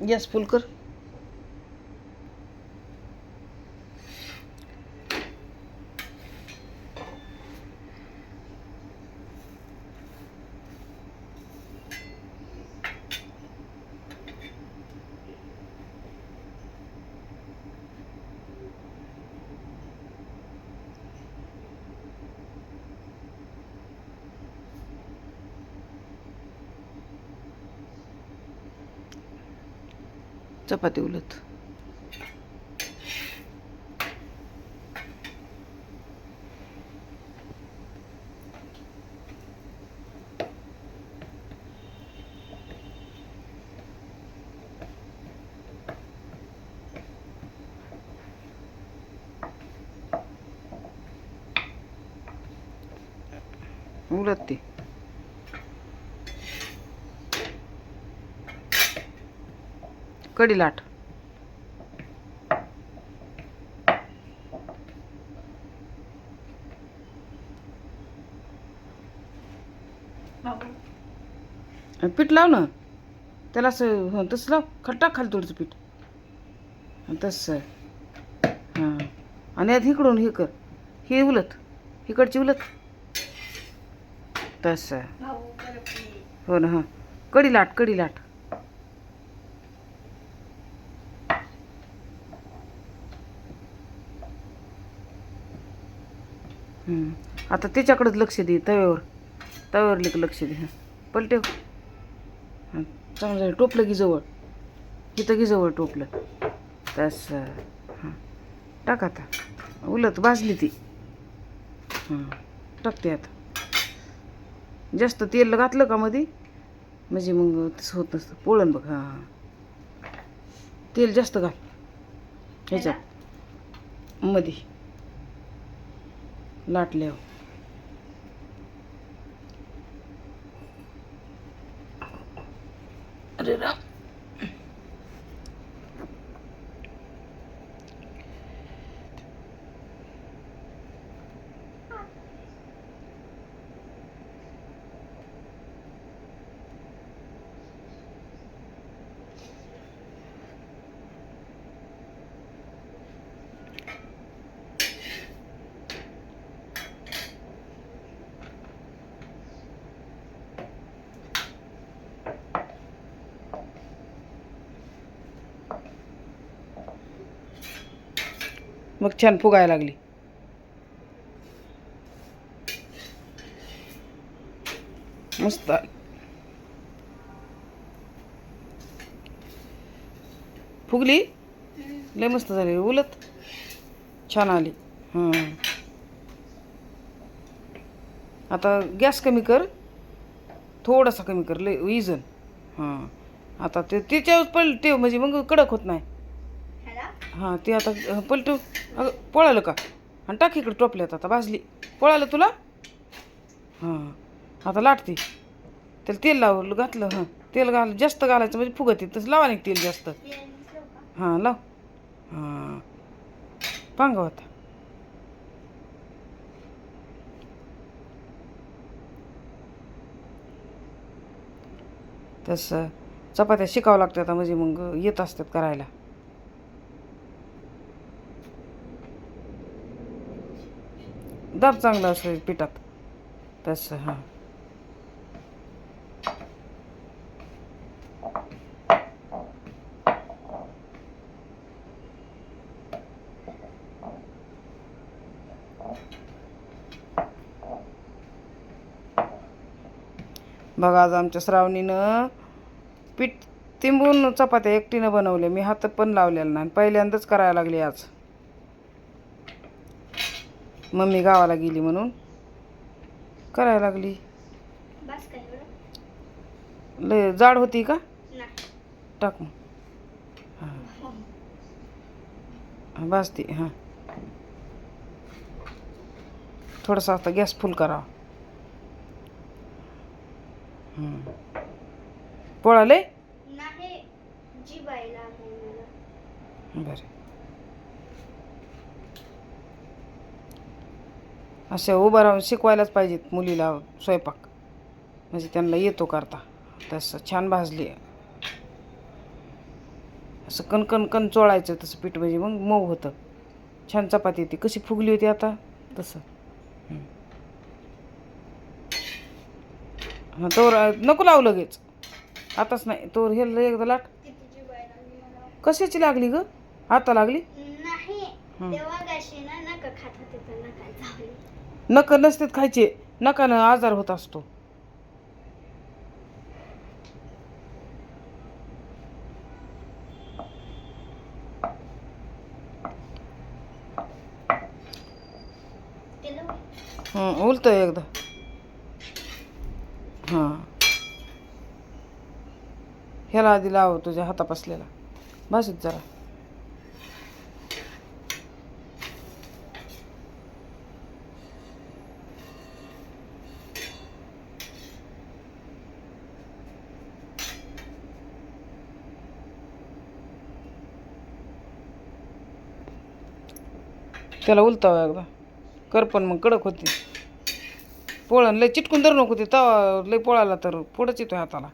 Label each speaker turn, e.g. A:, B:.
A: Gas फुल कर चपाती उलट उलट कडी लाट पीठ लाव ना. त्याला असं तसं लाव. खट्टा खाली थोडंसं पीठ. तसं. हां. आणि आता इकडून हे कर. हे उलत इकडची उलत तसं. हो ना हां. कडी लाट कडी लाट आता त्याच्याकडेच लक्ष दे तव्यावर. तव्यावर लिक लक्ष दे. हां. पलटेव हां. चांगलं झालं. टोपलं की जवळ. इथं की जवळ टोपलं. तसं. हां. टाक आता. उलट भाजली ती. हां. टाकते आता. जास्त तेल घातलं का मध्ये म्हणजे मग तसं होत नसतं. पोळण बघ. हां. तेल जास्त घाल. ह्याच्यात. मध्ये लाटल्यावर. मग छान फुगायला लागली. मस्त. फुगली? लय मस्त झाली. उलत छान आली. हां. आता गॅस कमी कर. थोडासा कमी कर. लय इजन हां. आता ते त्याच्यावर ते म्हणजे मग कडक होत नाही. हां ते आता पलटू अगं पळालं का? आणि टाक इकडे टोपल्यात आता भाजली. पळालं तुला? हां आता लाटते. त्याला तेल लावलं घातलं हां तेल घाल जास्त घालायचं म्हणजे फुगत तसं लावा नाही तेल जास्त? हां लाव. हां पांगव आता. तसं चपात्या शिकावं लागतात आता म्हणजे मग येत असतात करायला. दाब चांगला असेल पिठात. तसं हां. बघा आज आमच्या श्रावणीनं पीठ तिंबून चपात्या एकटीनं बनवले मी हात पण लावलेला नाही पहिल्यांदाच करायला लागली आज. मम्मी गावाला गेली म्हणून. करायला लागली. लय जाड होती का? टाक मग. हां. भाजती हां. थोडासा आता गॅस फुल करावा. पोळाले बरं. अशा उभं राहून शिकवायलाच पाहिजेत मुलीला स्वयंपाक. म्हणजे त्यांना येतो करता. तसं छान भाजली. असं कणकण कण चोळायचं तसं पीठ म्हणजे मग मऊ होतं. छान चपाती येते कशी फुगली होती आता? तसं. हं. हां तोवर नको लावू लगेच. आताच नाही. तोवर हे एकदा लाट. कशाची लागली ग? आता लागली?
B: नाही नक
A: नसतेत खायचे नकानं आजार होत असतो.
B: केलं
A: एकदा. हां. ह्याला आधी लाव तुझ्या हातापासलेला बस जरा. त्याला उलतावं एकदा. कर पण मग कडक होती. पोळण लय चिटकून धरू नको ते तवा लय पोळाला तर पुढंच येतो हाताला.